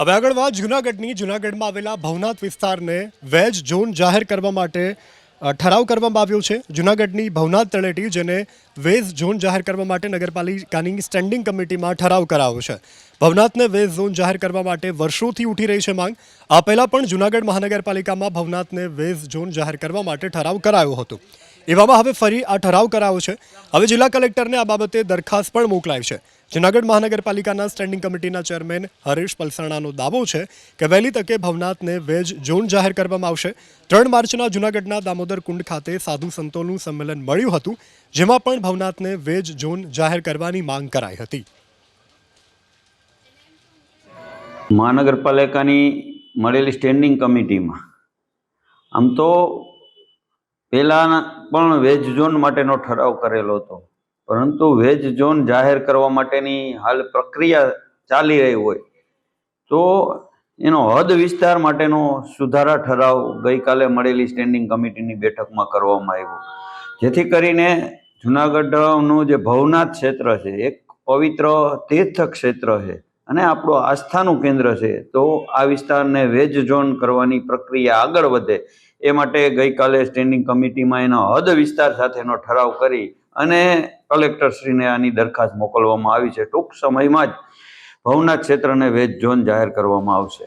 હવે આગળ વાત જુનાગઢની. જુનાગઢમાં આવેલા ભવનાથ વિસ્તારને વેજ ઝોન જાહેર કરવા માટે ઠરાવ કરવામાં આવ્યો છે. જુનાગઢની ભવનાથ તળેટી જેને વેજ ઝોન જાહેર કરવા માટે નગરપાલિકાની સ્ટેન્ડિંગ કમિટીમાં ઠરાવ કરાવ્યો છે. ભવનાથને વેજ ઝોન જાહેર કરવા માટે વર્ષોથી ઉઠી રહી છે માંગ. આ પહેલાં પણ જુનાગઢ મહાનગરપાલિકામાં ભવનાથને વેજ ઝોન જાહેર કરવા માટે ઠરાવ કરાયો હતો. એવામાં હવે ફરી આ ઠરાવ કરાયો છે. હવે જિલ્લા કલેક્ટરને આ બાબતે દરખાસ્ત પણ મોકલાય છે. જુનાગઢ મહાનગરપાલિકાના સ્ટેન્ડિંગ કમિટીના ચેરમેન હરીશ પલસાણાનો દાવો છે કે વહેલી તકે ભવનાથને વેજ ઝોન જાહેર કરવામાં આવશે. ત્રણ માર્ચના જુનાગઢના દામોદર કુંડ ખાતે સાધુ સંતોનું સંમેલન મળ્યું હતું, જેમાં પણ ભવનાથને વેજ ઝોન જાહેર કરવાની માંગ કરાઈ હતી. મહાનગરપાલિકાની મળેલી સ્ટેન્ડિંગ કમિટીમાં આમ તો પહેલાં પણ વેજ ઝોન માટેનો ઠરાવ કરેલો હતો. પરંતુ વેજ ઝોન જાહેર કરવા માટેની હાલ પ્રક્રિયા ચાલી રહી હોય, તો એનો હદ વિસ્તાર માટેનો સુધારા ઠરાવ ગઈકાલે મળેલી સ્ટેન્ડિંગ કમિટીની બેઠકમાં કરવામાં આવ્યો. જેથી કરીને જુનાગઢનું જે ભવનાથ ક્ષેત્ર છે, એક પવિત્ર તીર્થ ક્ષેત્ર છે અને આપણું આસ્થાનું કેન્દ્ર છે, તો આ વિસ્તારને વેજ ઝોન કરવાની પ્રક્રિયા આગળ વધે એ માટે ગઈકાલે સ્ટેન્ડિંગ કમિટીમાં એનો હદ વિસ્તાર સાથેનો ઠરાવ કરી અને કલેક્ટરશ્રીને આની દરખાસ્ત મોકલવામાં આવી છે. ટૂંક સમયમાં જ ભવનાથ ક્ષેત્રને વેજ ઝોન જાહેર કરવામાં આવશે.